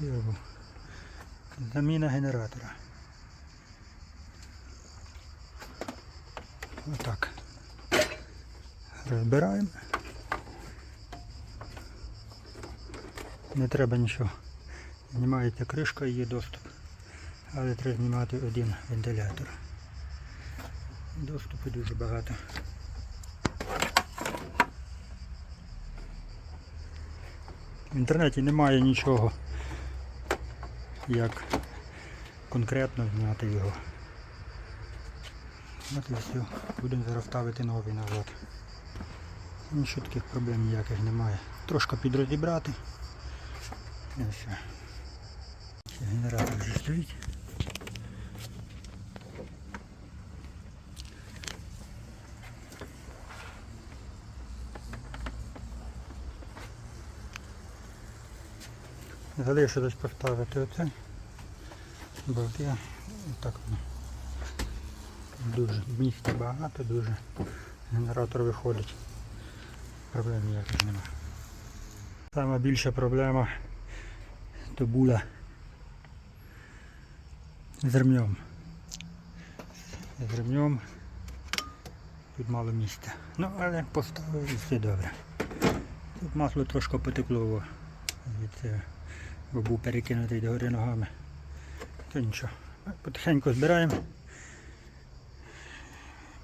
Серву. Заміна генератора. Отак. Розбираємо. Не треба нічого. Знімається кришка є доступ. Але треба знімати один вентилятор. Доступу дуже багато. В інтернеті немає нічого, як конкретно зняти його. Все. Будемо зараз ставити новий назад. Нічого таких проблем ніяких немає. Трошки підрозібрати. І все. Генератор вже стоїть. Залишилось поставити оце. Болти. Так воно. Дуже місця багато, дуже. Генератор виходить. Проблем ніяких немає. Сама більша проблема то була з ремнем. З ремнем тут мало місця. Ну, але поставив і все добре. Тут масло трошки потекло від цього, бо був перекинутий догори ногами. То нічого. Потихеньку збираємо.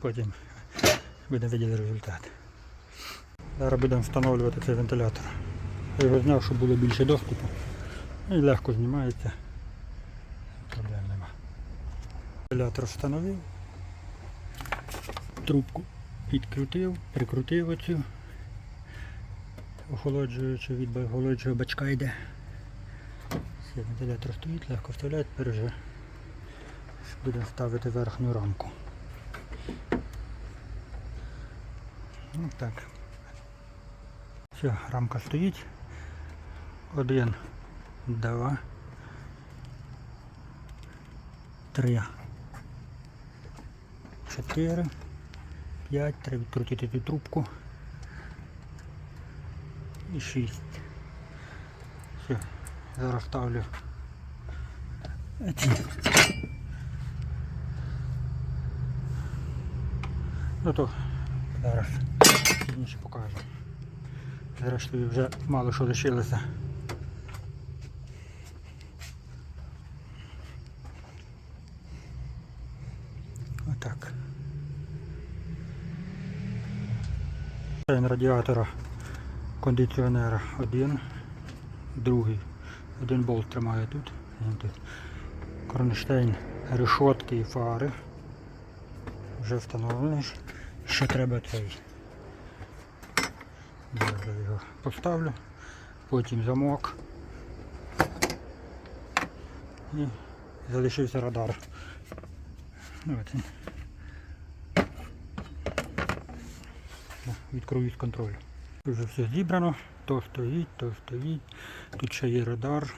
Потім будемо виділи результат. Зараз будемо встановлювати цей вентилятор. Я його зняв, щоб було більше доступу. І легко знімається. Проблем нема. Вентилятор встановив. Трубку підкрутив, прикрутив оцю. Охолоджуючи від охолоджуючого бачка йде. Все, вентилятор стоїть, легко вставляється, тепер вже будемо ставити верхню рамку. Ну так. Все, рамка стоїть. Один, два, три, чотири, п'ять. Треба відкрутити цю трубку. І шість. Все, зараз ставлю. Ну то зараз пізніше покажу. Зрештою вже мало що лишилося. Отак. Радіатора кондиціонера один, другий. Один болт тримає тут. Кронштейн решотки і фари. Вже встановлений. Ще треба цей. Я його поставлю, потім замок і залишився радар. От він. О, Від контролю. Вже все зібрано, то стоїть, то стоїть. Тут ще є радар.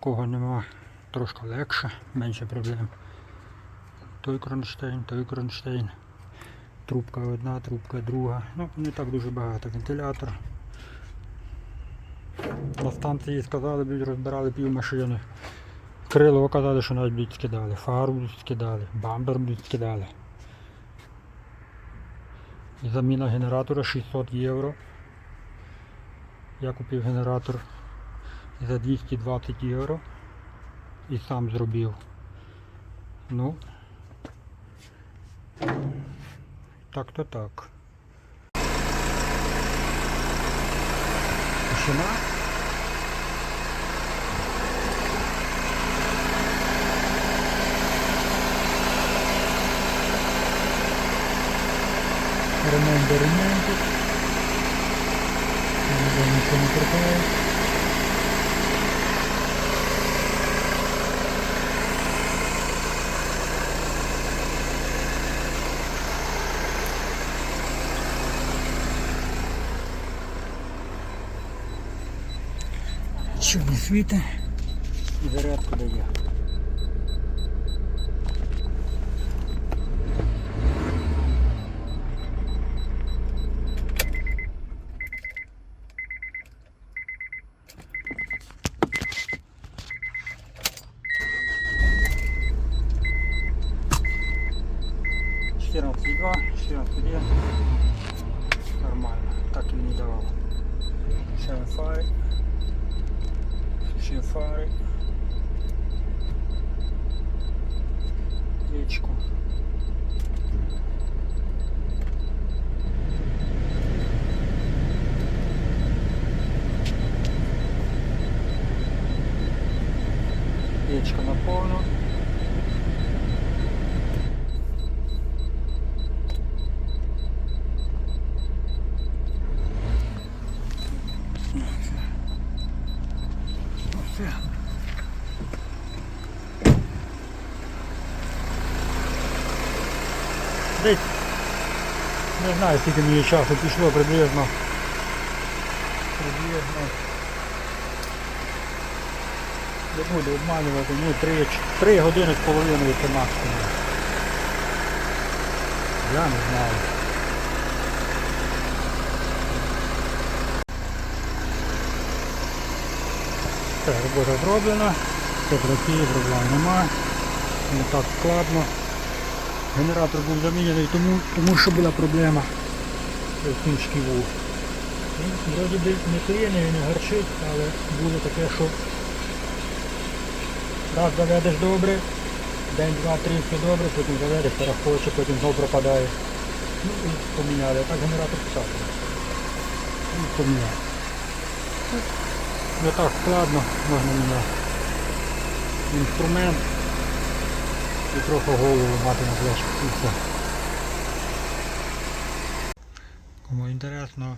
Кого нема, трошки легше, менше проблем. Той кронштейн, той кронштейн. Трубка одна, трубка друга. Ну, не так дуже багато. Вентилятор. На станції сказали, будуть розбирали пів машини. Крило казали, що навіть будуть скидали. Фару будуть скидали, бампер будуть скидали. Заміна генератора 600 євро. Я купив генератор за 220 євро і сам зробив. Ну, так то так. Тишина. Ремонт до ремонту. Нічого не крутає. Що не і зарядку дає. 14,2, 14,1. Нормально, так і не давав. Ще фари. Ще фари. Печку. Печка на повну. Оце. Десь не знаю, скільки мені часу пішло приблизно. Приблизно. Не буду обманювати, ну 3, 3 години з половиною це максимум. Я не знаю. Все, робота зроблена, все працює, проблем нема. Не так складно. Генератор був замінений тому, тому що була проблема в кінчиків вух. Вроді би не клине, не гарчить, але було таке, що раз заведеш добре, день, два, три все добре, потім заведеш, перехоче, потім знову пропадає. Ну і поміняли. А так генератор писати. І поміняли. Не так складно, можна міняти. Інструмент і трохи голову мати на плечах. Кому інтересно,